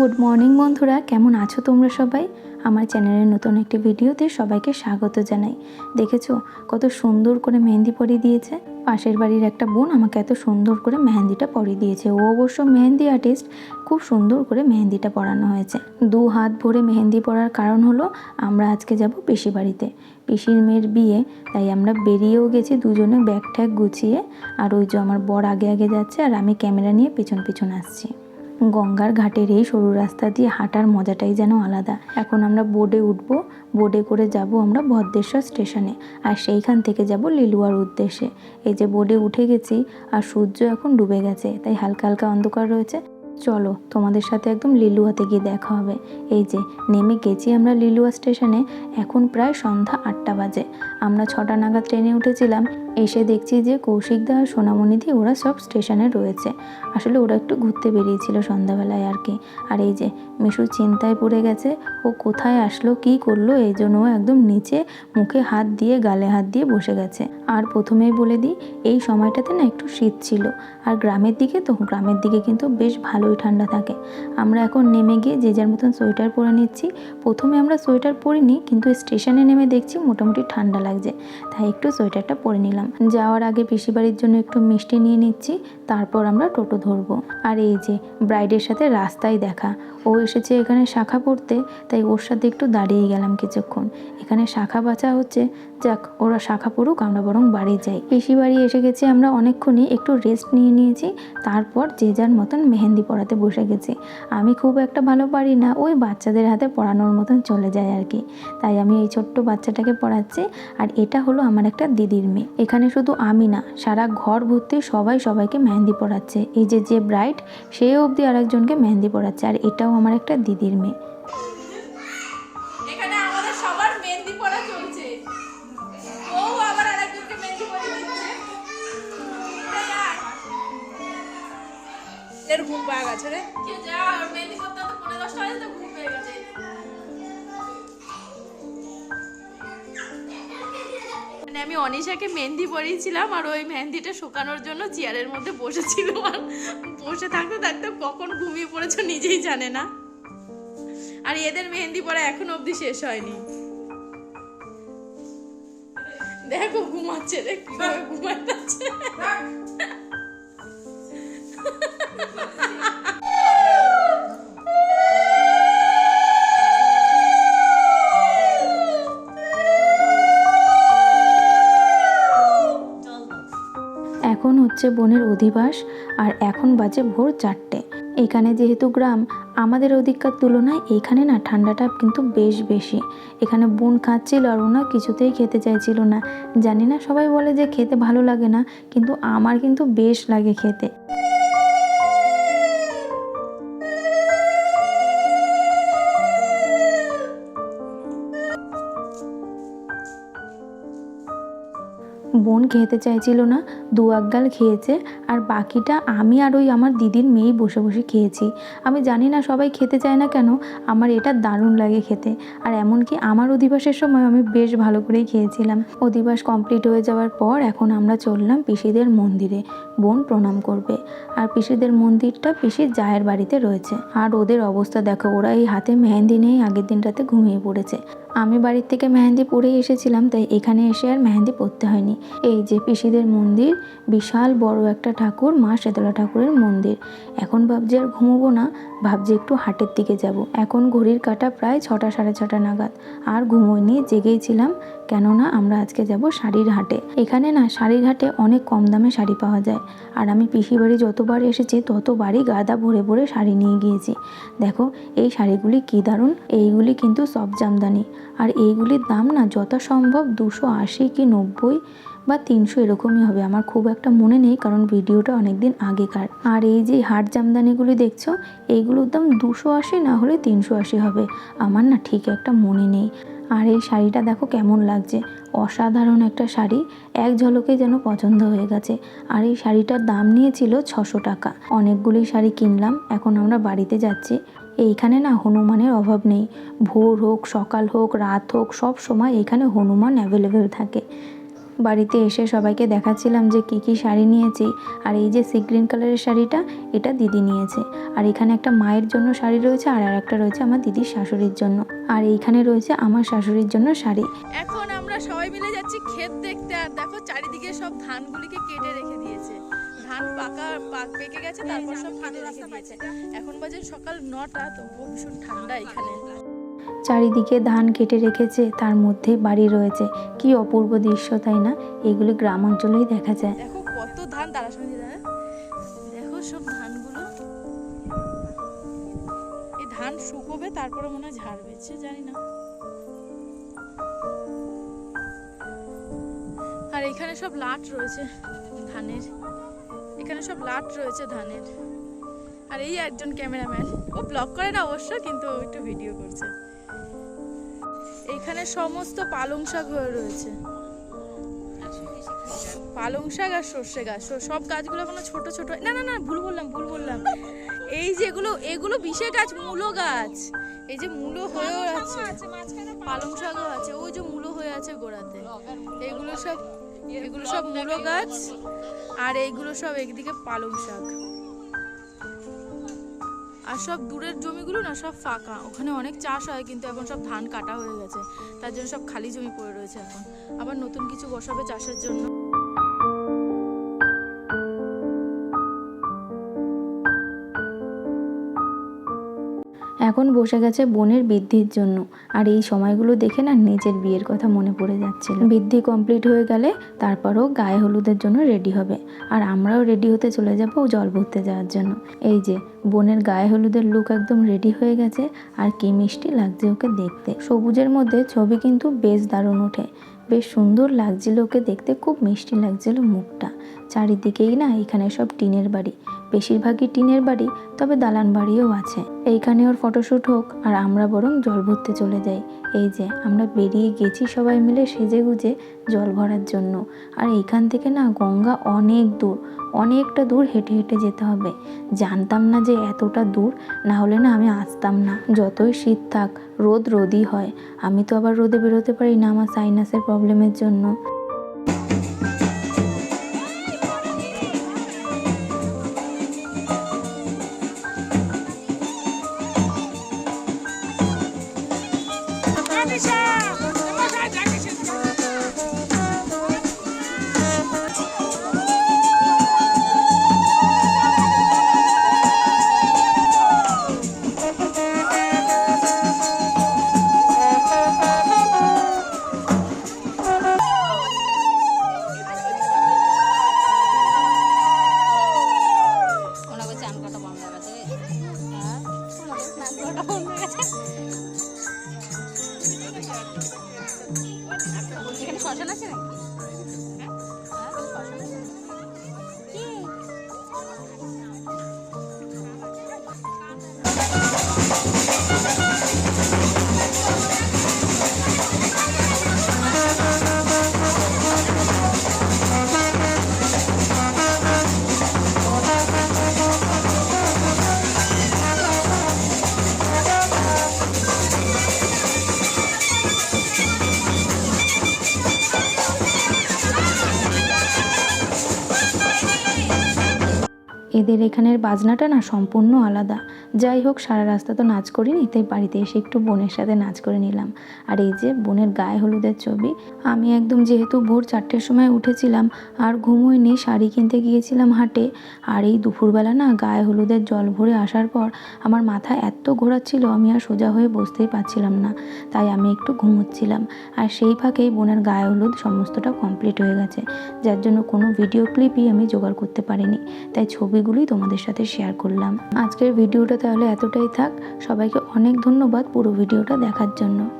Good morning বন্ধুরা, কেমন আছো তোমরা সবাই? আমার চ্যানেলের নতুন একটি ভিডিওতে সবাইকে স্বাগত জানাই। দেখেছ কত সুন্দর করে মেহেন্দি পরিয়ে দিয়েছে? পাশের বাড়ির একটা বোন আমাকে এত সুন্দর করে মেহেন্দিটা পরিয়ে দিয়েছে। ও অবশ্য মেহেন্দি আর্টিস্ট খুব সুন্দর করে মেহেন্দিটা পরানো হয়েছে। দু হাত ভরে মেহেন্দি পরার কারণ হলো, আমরা আজকে যাব পিসি বাড়িতে। পিসির মেয়ের বিয়ে, তাই আমরা বেরিয়েও গেছি দুজনে ব্যাগ ট্যাগ গুছিয়ে। আর ওই যে আমার বর আগে আগে যাচ্ছে, আর আমি ক্যামেরা নিয়ে পিছন পিছন আসছি। গঙ্গার ঘাটের এই সরু রাস্তা দিয়ে হাঁটার মজাটাই যেন আলাদা। এখন আমরা বোর্ডে উঠবো। বোর্ডে করে যাব আমরা ভদ্রেশ্বর স্টেশনে আর সেইখান থেকে যাব লিলুয়ার উদ্দেশ্যে। এই যে বোর্ডে উঠে গেছি আর সূর্য এখন ডুবে গেছে, তাই হালকা হালকা অন্ধকার রয়েছে। চলো, তোমাদের সাথে একদম লিলুয়াতে গিয়ে দেখা হবে। এই যে, নেমে গেছি আমরা লিলুয়া স্টেশনে, এখন প্রায় সন্ধ্যা আটটা বাজে। আমরা ছটা নাগাদ ট্রেনে উঠেছিলাম, এসে দেখছি যে কৌশিকদা আর সোনামণিদি ওরা সব স্টেশনে রয়েছে। আসলে ওরা একটু ঘুরতে বেরিয়েছিল সন্ধ্যাবেলায় আর কি। আর এই যে মিশু চিন্তায় পড়ে গেছে, ও কোথায় আসলো, কি করল, এই জন্য ও একদম নিচে মুখে হাত দিয়ে, গালে হাত দিয়ে বসে গেছে। আর প্রথমেই বলে দিই, এই সময়টাতে না একটু শীত ছিল। আর গ্রামের দিকে তো, গ্রামের দিকে কিন্তু বেশ ভালোই ঠান্ডা থাকে। আমরা এখন নেমে গিয়ে যে যার মতন সোয়েটার পরে নিচ্ছি। প্রথমে আমরা সোয়েটার পরিনি, কিন্তু স্টেশনে নেমে দেখছি মোটামুটি ঠান্ডা লাগছে। তাই একটু সোয়েটারটা পরে নিলাম। যাওয়ার আগে পিসি বাড়ির জন্য একটু মিষ্টি নিয়ে নিচ্ছি, তারপর আমরা টোটো ধরবো। আর এই যে, ব্রাইডের সাথে রাস্তায় দেখা। ও এসেছে এখানে শাখা পড়তে, তাই ওর সাথে একটু দাঁড়িয়ে গেলাম কিছুক্ষণ। এখানে শাখা বাঁচা হচ্ছে, যাক, ওরা শাখা পড়ুক, আমরা বরং বাড়ি যাই। পিসি বাড়ি এসে গেছি, আমরা অনেকক্ষণই একটু রেস্ট নিয়ে নিয়েছি, তারপর যে যার মতন মেহেন্দি পড়াতে বসে গেছে। আমি খুব একটা ভালো পারি না, ওই বাচ্চাদের হাতে পড়ানোর মতন চলে যায় আর কি। তাই আমি এই ছোট্ট বাচ্চাটাকে পড়াচ্ছি আর এটা হলো আমার একটা দিদির মেয়ে। এখানে শুধু আমি না, সারা ঘর ভর্তি সবাই সবাইকে মেহেন্দি পড়াচ্ছে। এই যে যে ব্রাইট, সে অবধি আরেকজনকে মেহেন্দি পড়াচ্ছে আর এটাও আমার একটা দিদির মেয়ে। আমি অনিশাকে মেহেন্দি পরিয়েছিলাম আর ওই মেহেন্দিটা শুকানোর জন্য চেয়ারের মধ্যে বসেছিল আর বসে থাকতে থাকতে কখন ঘুমিয়ে পড়েছো নিজেই জানে না। আর এদের মেহেন্দি পড়া এখন অবধি শেষ হয়নি। দেখো ঘুমাচ্ছে রে, কীভাবে ঘুমাচ্ছে এখন হচ্ছে বনের অধিবাস আর এখন বাজে ভোর চারটে। এখানে যেহেতু গ্রাম, আমাদের অধিকার তুলনায় এখানে না ঠান্ডাটা কিন্তু বেশ বেশি। এখানে বোন খাচ্ছিল আর ওনা কিছুতেই খেতে চাইছিল না। জানি না সবাই বলে যে খেতে ভালো লাগে না, কিন্তু আমার কিন্তু বেশ লাগে খেতে। বোন খেতে চাইছিল না, দু একগাল খেয়েছে, আর বাকিটা আমি আর ওই আমার দিদির মেয়েই বসে বসে খেয়েছি। আমি জানি না সবাই খেতে চায় না কেন, আমার এটা দারুণ লাগে খেতে। আর এমনকি আমার অধিবাসের সময় আমি বেশ ভালো করেই খেয়েছিলাম। অধিবাস কমপ্লিট হয়ে যাওয়ার পর এখন আমরা চললাম পিসিদের মন্দিরে, বোন প্রণাম করবে। আর পিসিদের মন্দিরটা পিসির জায়ের বাড়িতে রয়েছে। আর ওদের অবস্থা দেখো, ওরা এই হাতে মেহেন্দি নিয়েই আগের দিনটাতে ঘুমিয়ে পড়েছে। আমি বাড়ির থেকে মেহেন্দি পরেই এসেছিলাম, তাই এখানে এসে আর মেহেন্দি পরতে হয়নি। এই যে পিসিদের মন্দির, বিশাল বড় একটা ঠাকুর, মা শেতলা ঠাকুরের মন্দির। এখন ভাবছি আর ঘুমোবো না ভাবছি একটু হাটের দিকে যাব। এখন ঘড়ির কাটা প্রায় ছটা, সাড়ে ছটা নাগাদ। আর ঘুমোইনি জেগেই ছিলাম। কেননা আমরা আজকে যাব শাড়ির হাটে। এখানে না, শাড়ির হাটে অনেক কম দামে শাড়ি পাওয়া যায়। আর আমি পিসি বাড়ি যতবার এসেছি, ততবারই গাদা ভরে ভরে শাড়ি নিয়ে গিয়েছি। দেখো, এই শাড়িগুলি কী দারুণ, এইগুলি কিন্তু সব জামদানি। আর এইগুলির দাম না যথাসম্ভব দুশো আশি কি নব্বই বা তিনশো এরকমই হবে। আমার খুব একটা মনে নেই, কারণ ভিডিওটা অনেক দিন আগেকার। আর এই যে হাট জামদানিগুলি দেখছ, এইগুলোর দাম দুশো আশি না হলে তিনশো আশি হবে। আমার না ঠিক একটা মনে নেই। আর এই শাড়িটা দেখো কেমন লাগছে। অসাধারণ একটা শাড়ি, এক ঝলকে যেন পছন্দ হয়ে গেছে। আর এই শাড়িটার দাম নিয়েছিল ছশো টাকা। অনেকগুলি শাড়ি কিনলাম, এখন আমরা বাড়িতে যাচ্ছি। এইখানে না হনুমানের অভাব নেই। ভোর হোক, সকাল হোক, রাত হোক, সব সময় এখানে হনুমান অ্যাভেলেবেল থাকে। বাড়িতে এসে সবাইকে দেখাচ্ছিলাম যে কী কী শাড়ি নিয়েছি। আর এই যে সি গ্রিন কালারের শাড়িটা, এটা দিদি নিয়েছে। আর এখানে একটা মায়ের জন্য শাড়ি রয়েছে, আর আর একটা রয়েছে আমার দিদির শাশুড়ির জন্য। আর এইখানে রয়েছে আমার শাশুড়ির জন্য শাড়ি। এখন আমরা সবাই মিলে যাচ্ছি ক্ষেত দেখতে, আর দেখো চারিদিকে সব ধানগুলিকে কেটে রেখে দিয়েছে। ধান পাকা পাক গেছে, তারপর সব কেটে রেখে দিয়েছে এখন বাজে সকাল নটা, তো ভীষণ ঠান্ডা এখানে। চারিদিকে ধান কেটে রেখেছে, তার মধ্যেই বাড়ি রয়েছে। কি অপূর্ব দৃশ্য, তাই না? এগুলি গ্রাম অঞ্চলেই দেখা যায়। দেখো কত ধান তারা দেখো সব ধানগুলো। এই ধান শুকোবে, তারপরে মনে হয় ঝাড়বে, সে জানি না। আর এখানে সব লাট রয়েছে ধানের। এখানে সব লাট রয়েছে ধানের। আর এই একজন ক্যামেরাম্যান, ও ব্লগ করে না অবশ্য, কিন্তু একটু ভিডিও করছে। এইখানে সমস্ত পালং শাক হয়ে রয়েছে। পালং শাক আর সর্ষে গাছ। সব গাছগুলো এখনও ছোট ছোট। না না না ভুল বললাম ভুল বললাম। এই যেগুলো এগুলো বিশে গাছ মূলো গাছ। এই যে মূলো হয়েও আছে। পালং শাকও আছে। ওই যে মূলো হয়ে আছে গোড়াতে। এগুলো সব এগুলো সব মূলো গাছ। আর এইগুলো সব একদিকে পালং শাক। আর সব দূরের জমিগুলো না সব ফাঁকা। ওখানে অনেক চাষ হয়, কিন্তু এখন সব ধান কাটা হয়ে গেছে। তার জন্য সব খালি জমি পড়ে রয়েছে এখন। আবার নতুন কিছু বসাবে চাষের জন্য। এখন বসে গেছে বোনের বৃদ্ধির জন্য। আর এই সময়গুলো দেখে না নিজের বিয়ের কথা মনে পড়ে যাচ্ছিল। বৃদ্ধি কমপ্লিট হয়ে গেলে তারপরও গায়ে হলুদের জন্য রেডি হবে। আর আমরাও রেডি হতে চলে যাব জল ভরতে যাওয়ার জন্য। এই যে, বোনের গায়ে হলুদের লুক একদম রেডি হয়ে গেছে আর কি মিষ্টি লাগছে ওকে দেখতে। সবুজের মধ্যে ছবি কিন্তু বেশ দারুণ ওঠে। বেশ সুন্দর লাগছিল ওকে দেখতে, খুব মিষ্টি লাগছিল মুখটা। চারিদিকেই না এখানে সব টিনের বাড়ি। বেশিরভাগই টিনের বাড়ি, তবে দালান বাড়িও আছে। এইখানে ওর ফটোশ্যুট হোক আর আমরা বরং জল ভরতে চলে যাই। এই যে, আমরা বেরিয়ে গেছি সবাই মিলে সেজে গুজে জল ভরার জন্য। আর এইখান থেকে না গঙ্গা অনেক দূর, অনেকটা দূর হেঁটে হেঁটে যেতে হবে। জানতাম না যে এতটা দূর, না হলে না আমি আসতাম না। যতই শীত থাক, রোদ রোদই হয়। আমি তো আবার রোদে বেরোতে পারি না আমার সাইনাসের প্রবলেমের জন্য। এদের এখানের বাজনাটা না সম্পূর্ণ আলাদা। যাই হোক, সারা রাস্তা তো নাচ করিনি, তাই বাড়িতে এসে একটু বোনের সাথে নাচ করে নিলাম। আর এই যে বোনের গায়ে হলুদের ছবি, আমি একদম যেহেতু ভোর চারটের সময় উঠেছিলাম আর ঘুমোয়নি শাড়ি কিনতে গিয়েছিলাম হাটে, আর এই দুপুরবেলা না গায়ে হলুদের জল ভরে আসার পর আমার মাথা এত ঘোরাচ্ছিল, আমি আর সোজা হয়ে বসতেই পারছিলাম না, তাই আমি একটু ঘুমোচ্ছিলাম। আর সেই ফাঁকেই বোনের গায়ে হলুদ সমস্তটা কমপ্লিট হয়ে গেছে, যার জন্য কোনো ভিডিও ক্লিপই আমি জোগাড় করতে পারিনি, তাই ছবিগুলি তোমাদের সাথে শেয়ার করলাম। আজকের ভিডিওটা তাহলে এতটাই থাক। সবাইকে অনেক ধন্যবাদ পুরো ভিডিওটা দেখার জন্য।